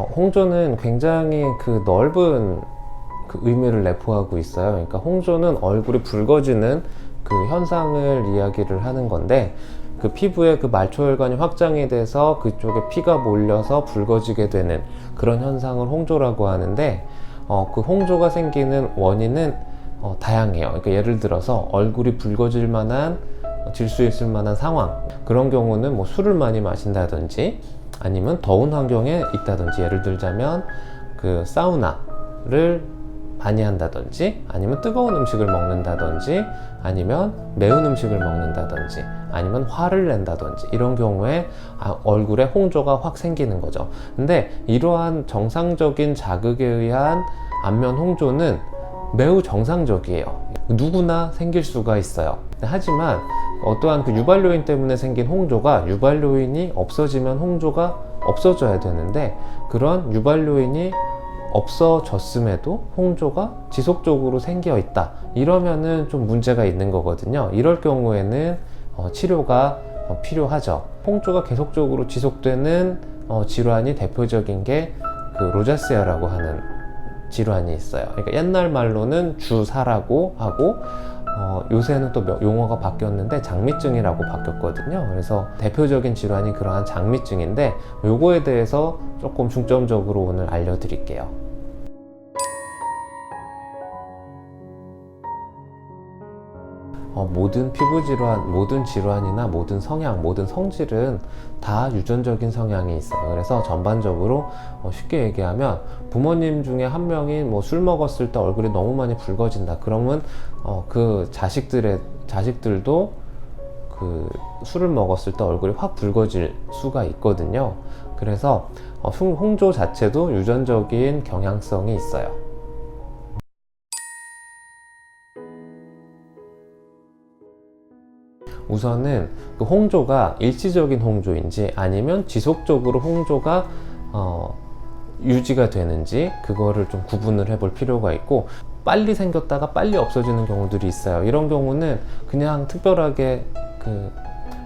어, 홍조는 굉장히 그 넓은 그 의미를 내포하고 있어요. 그러니까 홍조는 얼굴이 붉어지는 그 현상을 이야기를 하는 건데 그 피부에 그 말초혈관이 확장이 돼서 그쪽에 피가 몰려서 붉어지게 되는 그런 현상을 홍조라고 하는데 어, 그 홍조가 생기는 원인은 어, 다양해요. 그러니까 예를 들어서 얼굴이 붉어질 만한 질 수 있을 만한 상황 그런 경우는 뭐 술을 많이 마신다든지 아니면 더운 환경에 있다든지 예를 들자면 그 사우나를 많이 한다든지 아니면 뜨거운 음식을 먹는다든지 아니면 매운 음식을 먹는다든지 아니면 화를 낸다든지 이런 경우에 아, 얼굴에 홍조가 확 생기는 거죠. 근데 이러한 정상적인 자극에 의한 안면 홍조는 매우 정상적이에요. 누구나 생길 수가 있어요. 하지만 어떠한 그 유발 요인 때문에 생긴 홍조가 유발 요인이 없어지면 홍조가 없어져야 되는데 그런 유발 요인이 없어졌음에도 홍조가 지속적으로 생겨 있다. 이러면은 좀 문제가 있는 거거든요. 이럴 경우에는 어, 치료가 어, 필요하죠. 홍조가 계속적으로 지속되는 어, 질환이 대표적인 게 그 로자세아라고 하는 질환이 있어요. 그러니까 옛날 말로는 주사라고 하고 어, 요새는 또 몇- 용어가 바뀌었는데 장미증이라고 바뀌었거든요. 그래서 대표적인 질환이 그러한 장미증인데 요거에 대해서 조금 중점적으로 오늘 알려드릴게요. 어, 모든 피부 질환, 모든 질환이나 모든 성향, 모든 성질은 다 유전적인 성향이 있어요. 그래서 전반적으로 어, 쉽게 얘기하면 부모님 중에 한 명이 뭐 술 먹었을 때 얼굴이 너무 많이 붉어진다. 그러면 어, 그 자식들의 자식들도 그 술을 먹었을 때 얼굴이 확 붉어질 수가 있거든요. 그래서 어, 홍- 홍조 자체도 유전적인 경향성이 있어요. 우선은 그 홍조가 일시적인 홍조인지 아니면 지속적으로 홍조가 어, 유지가 되는지 그거를 좀 구분을 해볼 필요가 있고 빨리 생겼다가 빨리 없어지는 경우들이 있어요. 이런 경우는 그냥 특별하게 그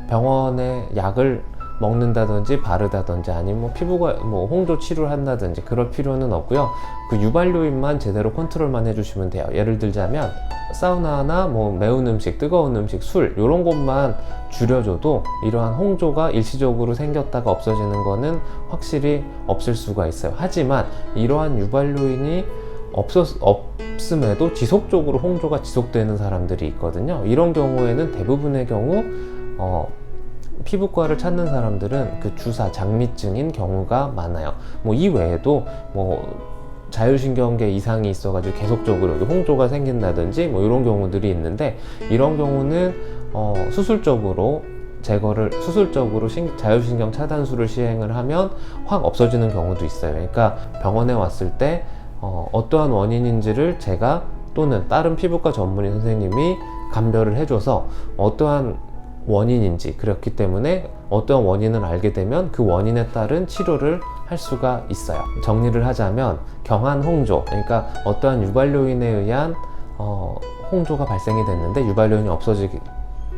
병원에 약을 먹는다든지 바르다든지 아니면 뭐 피부가 뭐 홍조 치료를 한다든지 그럴 필요는 없고요. 그 유발 요인만 제대로 컨트롤만 해주시면 돼요. 예를 들자면 사우나나 뭐 매운 음식, 뜨거운 음식, 술 이런 것만 줄여줘도 이러한 홍조가 일시적으로 생겼다가 없어지는 거는 확실히 없을 수가 있어요. 하지만 이러한 유발 요인이 없었, 없음에도 지속적으로 홍조가 지속되는 사람들이 있거든요. 이런 경우에는 대부분의 경우 어, 피부과를 찾는 사람들은 그 주사 장미증인 경우가 많아요. 뭐 이 외에도 뭐 자율신경계 이상이 있어가지고 계속적으로 홍조가 생긴다든지 뭐 이런 경우들이 있는데 이런 경우는 어, 수술적으로 제거를 수술적으로 신- 자율신경 차단술을 시행을 하면 확 없어지는 경우도 있어요. 그러니까 병원에 왔을 때 어, 어떠한 원인인지를 제가 또는 다른 피부과 전문의 선생님이 감별을 해줘서 어떠한 원인인지 그렇기 때문에 어떠한 원인을 알게 되면 그 원인에 따른 치료를 할 수가 있어요. 정리를 하자면 경한 홍조, 그러니까 어떠한 유발 요인에 의한 어, 홍조가 발생이 됐는데 유발 요인이 없어지기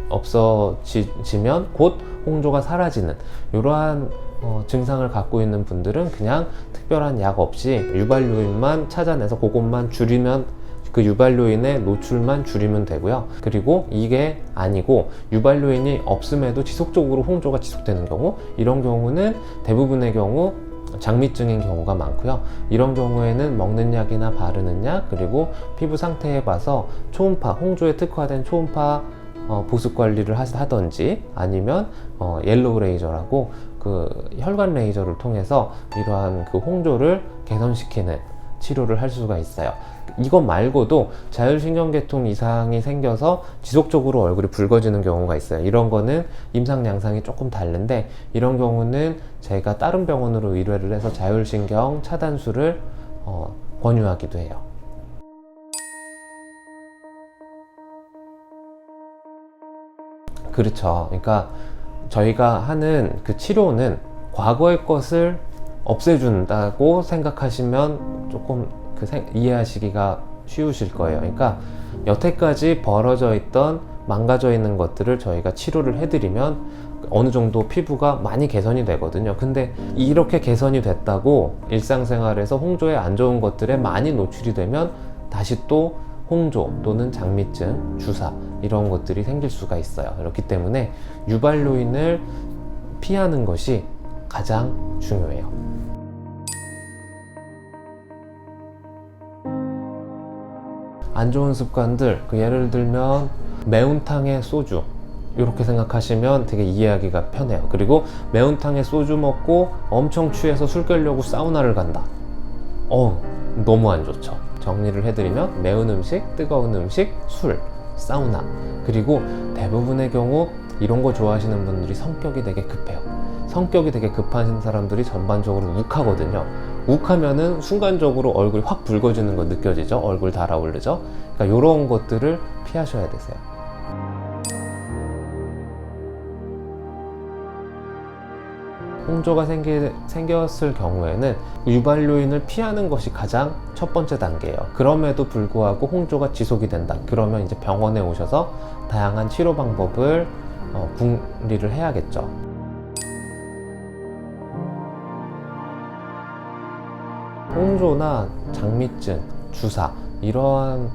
없어지면 곧 홍조가 사라지는 이러한 어, 증상을 갖고 있는 분들은 그냥 특별한 약 없이 유발 요인만 찾아내서 그것만 줄이면 그 유발 요인의 노출만 줄이면 되고요. 그리고 이게 아니고 유발 요인이 없음에도 지속적으로 홍조가 지속되는 경우 이런 경우는 대부분의 경우 장미증인 경우가 많고요. 이런 경우에는 먹는 약이나 바르는 약 그리고 피부 상태에 봐서 초음파 홍조에 특화된 초음파 어, 보습 관리를 하- 하던지 아니면 어, 옐로우 레이저라고 그 혈관 레이저를 통해서 이러한 그 홍조를 개선시키는 치료를 할 수가 있어요. 이것 말고도 자율신경계통 이상이 생겨서 지속적으로 얼굴이 붉어지는 경우가 있어요. 이런 거는 임상 양상이 조금 다른데 이런 경우는 제가 다른 병원으로 의뢰를 해서 자율신경 차단술을 어, 권유하기도 해요. 그렇죠. 그러니까 저희가 하는 그 치료는 과거의 것을 없애준다고 생각하시면 조금 그 생- 이해하시기가 쉬우실 거예요. 그러니까 여태까지 벌어져 있던 망가져 있는 것들을 저희가 치료를 해드리면 어느 정도 피부가 많이 개선이 되거든요. 근데 이렇게 개선이 됐다고 일상생활에서 홍조에 안 좋은 것들에 많이 노출이 되면 다시 또 홍조 또는 장미증, 주사 이런 것들이 생길 수가 있어요. 그렇기 때문에 유발 요인을 피하는 것이 가장 중요해요. 안 좋은 습관들, 그 예를 들면 매운탕에 소주 이렇게 생각하시면 되게 이해하기가 편해요. 그리고 매운탕에 소주 먹고 엄청 취해서 술 깨려고 사우나를 간다. 어, 너무 안 좋죠. 정리를 해드리면 매운 음식, 뜨거운 음식, 술, 사우나. 그리고 대부분의 경우 이런 거 좋아하시는 분들이 성격이 되게 급해요. 성격이 되게 급하신 사람들이 전반적으로 욱하거든요. 욱하면은 순간적으로 얼굴이 확 붉어지는 거 느껴지죠? 얼굴 달아오르죠? 그러니까 이런 것들을 피하셔야 되세요. 홍조가 생기, 생겼을 경우에는 유발 요인을 피하는 것이 가장 첫 번째 단계예요. 그럼에도 불구하고 홍조가 지속이 된다. 그러면 이제 병원에 오셔서 다양한 치료 방법을 어, 궁리를 해야겠죠. 홍조나 장미증, 주사 이러한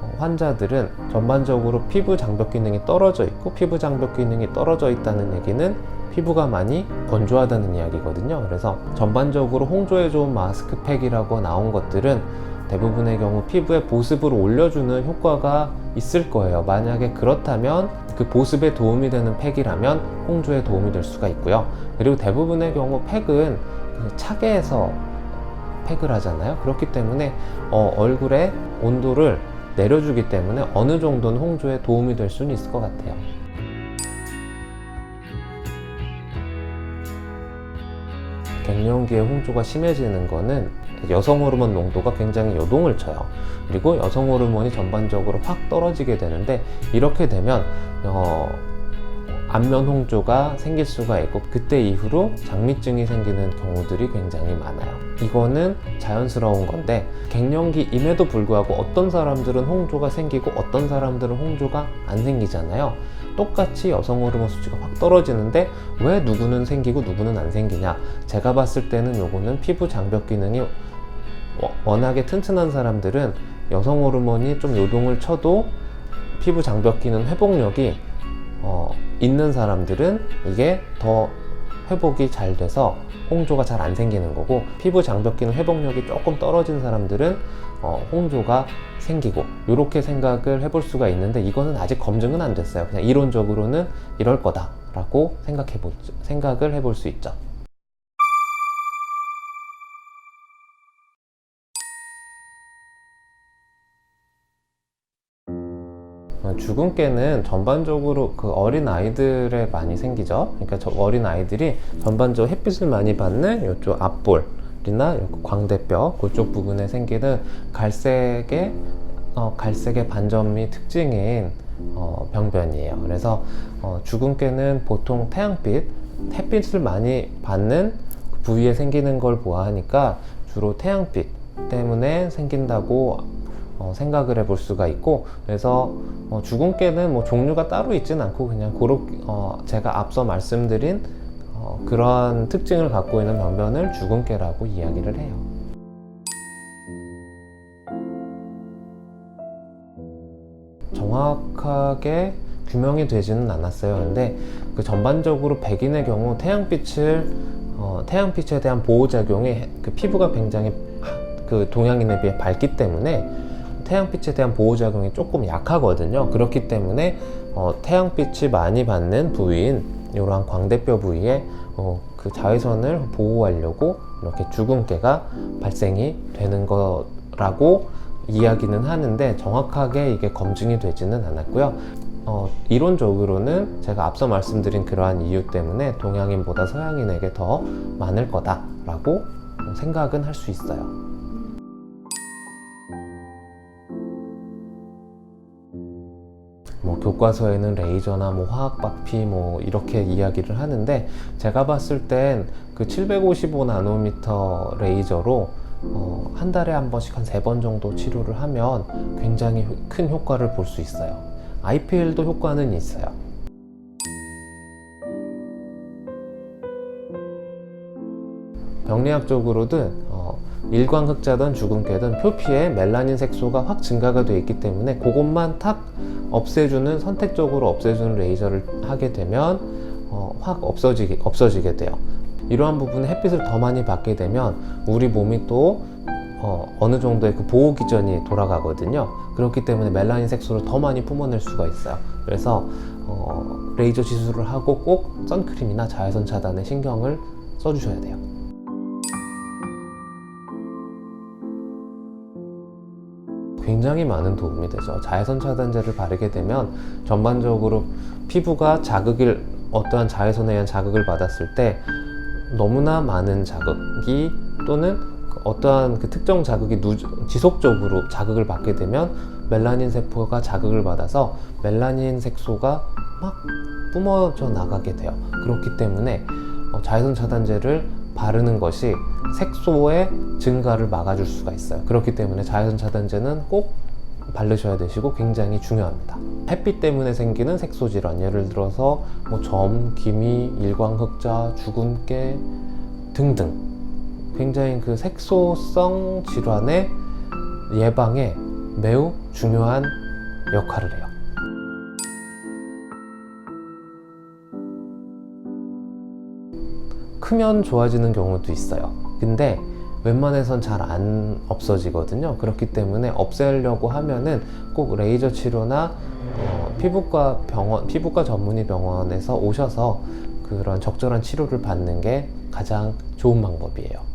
어, 환자들은 전반적으로 피부 장벽 기능이 떨어져 있고 피부 장벽 기능이 떨어져 있다는 얘기는 피부가 많이 건조하다는 이야기거든요. 그래서 전반적으로 홍조에 좋은 마스크팩이라고 나온 것들은 대부분의 경우 피부의 보습을 올려주는 효과가 있을 거예요. 만약에 그렇다면 그 보습에 도움이 되는 팩이라면 홍조에 도움이 될 수가 있고요. 그리고 대부분의 경우 팩은 그 차게에서 팩을 하잖아요. 그렇기 때문에 어, 얼굴의 온도를 내려주기 때문에 어느 정도는 홍조에 도움이 될 수는 있을 것 같아요. 갱년기에 홍조가 심해지는 거는 여성 호르몬 농도가 굉장히 요동을 쳐요. 그리고 여성 호르몬이 전반적으로 확 떨어지게 되는데 이렇게 되면 어, 안면 홍조가 생길 수가 있고 그때 이후로 장미증이 생기는 경우들이 굉장히 많아요. 이거는 자연스러운 건데 갱년기임에도 불구하고 어떤 사람들은 홍조가 생기고 어떤 사람들은 홍조가 안 생기잖아요. 똑같이 여성 호르몬 수치가 확 떨어지는데 왜 누구는 생기고 누구는 안 생기냐? 제가 봤을 때는 요거는 피부 장벽 기능이 워낙에 튼튼한 사람들은 여성 호르몬이 좀 요동을 쳐도 피부 장벽 기능 회복력이 어, 있는 사람들은 이게 더 회복이 잘 돼서 홍조가 잘 안 생기는 거고 피부 장벽 기능 회복력이 조금 떨어진 사람들은 어, 홍조가 생기고 이렇게 생각을 해볼 수가 있는데 이거는 아직 검증은 안 됐어요. 그냥 이론적으로는 이럴 거다라고 생각해 볼 생각을 해볼 수 있죠. 주근깨는 전반적으로 그 어린 아이들에 많이 생기죠. 그러니까 저 어린 아이들이 전반적으로 햇빛을 많이 받는 이쪽 앞볼 이나 광대뼈 그쪽 부분에 생기는 갈색의 어, 갈색의 반점이 특징인 어, 병변이에요. 그래서 어, 주근깨는 보통 태양빛, 햇빛을 많이 받는 그 부위에 생기는 걸 보아하니까 주로 태양빛 때문에 생긴다고 어, 생각을 해볼 수가 있고 그래서 어, 주근깨는 뭐 종류가 따로 있진 않고 그냥 고렇 어, 제가 앞서 말씀드린 어, 그런 특징을 갖고 있는 병변을 주근깨라고 이야기를 해요. 정확하게 규명이 되지는 않았어요. 근데 그 전반적으로 백인의 경우 태양빛을 어, 태양빛에 대한 보호 작용이 그 피부가 굉장히 그 동양인에 비해 밝기 때문에 태양빛에 대한 보호작용이 조금 약하거든요. 그렇기 때문에 어, 태양빛이 많이 받는 부위인 이러한 광대뼈 부위에 어, 그 자외선을 보호하려고 이렇게 주근깨가 발생이 되는 거라고 이야기는 하는데 정확하게 이게 검증이 되지는 않았고요. 어, 이론적으로는 제가 앞서 말씀드린 그러한 이유 때문에 동양인보다 서양인에게 더 많을 거다라고 생각은 할 수 있어요. 뭐 교과서에는 레이저나 뭐 화학 바피 뭐 이렇게 이야기를 하는데 제가 봤을 땐 그 755 나노미터 레이저로 어, 한 달에 한 번씩 한 세 번 정도 치료를 하면 굉장히 큰 효과를 볼 수 있어요. IPL도 효과는 있어요. 병리학적으로든 어, 일광 흑자든 주근깨든 표피에 멜라닌 색소가 확 증가가 되어 있기 때문에 그것만 탁 없애주는 선택적으로 없애주는 레이저를 하게 되면 어, 확 없어지게 없어지게 돼요. 이러한 부분에 햇빛을 더 많이 받게 되면 우리 몸이 또 어, 어느 정도의 그 보호 기전이 돌아가거든요. 그렇기 때문에 멜라닌 색소를 더 많이 뿜어낼 수가 있어요. 그래서 어, 레이저 시술을 하고 꼭 선크림이나 자외선 차단에 신경을 써주셔야 돼요. 굉장히 많은 도움이 되죠. 자외선 차단제를 바르게 되면 전반적으로 피부가 자극을 어떠한 자외선에 의한 자극을 받았을 때 너무나 많은 자극이 또는 그 어떠한 그 특정 자극이 누, 지속적으로 자극을 받게 되면 멜라닌 세포가 자극을 받아서 멜라닌 색소가 막 뿜어져 나가게 돼요. 그렇기 때문에 어, 자외선 차단제를 바르는 것이 색소의 증가를 막아줄 수가 있어요. 그렇기 때문에 자외선 차단제는 꼭 바르셔야 되시고 굉장히 중요합니다. 햇빛 때문에 생기는 색소 질환, 예를 들어서 뭐 점, 기미, 일광흑자, 주근깨 등등 굉장히 그 색소성 질환의 예방에 매우 중요한 역할을 해요. 크면 좋아지는 경우도 있어요. 근데 웬만해선 잘 안 없어지거든요. 그렇기 때문에 없애려고 하면은 꼭 레이저 치료나 어, 피부과 병원, 피부과 전문의 병원에서 오셔서 그런 적절한 치료를 받는 게 가장 좋은 방법이에요.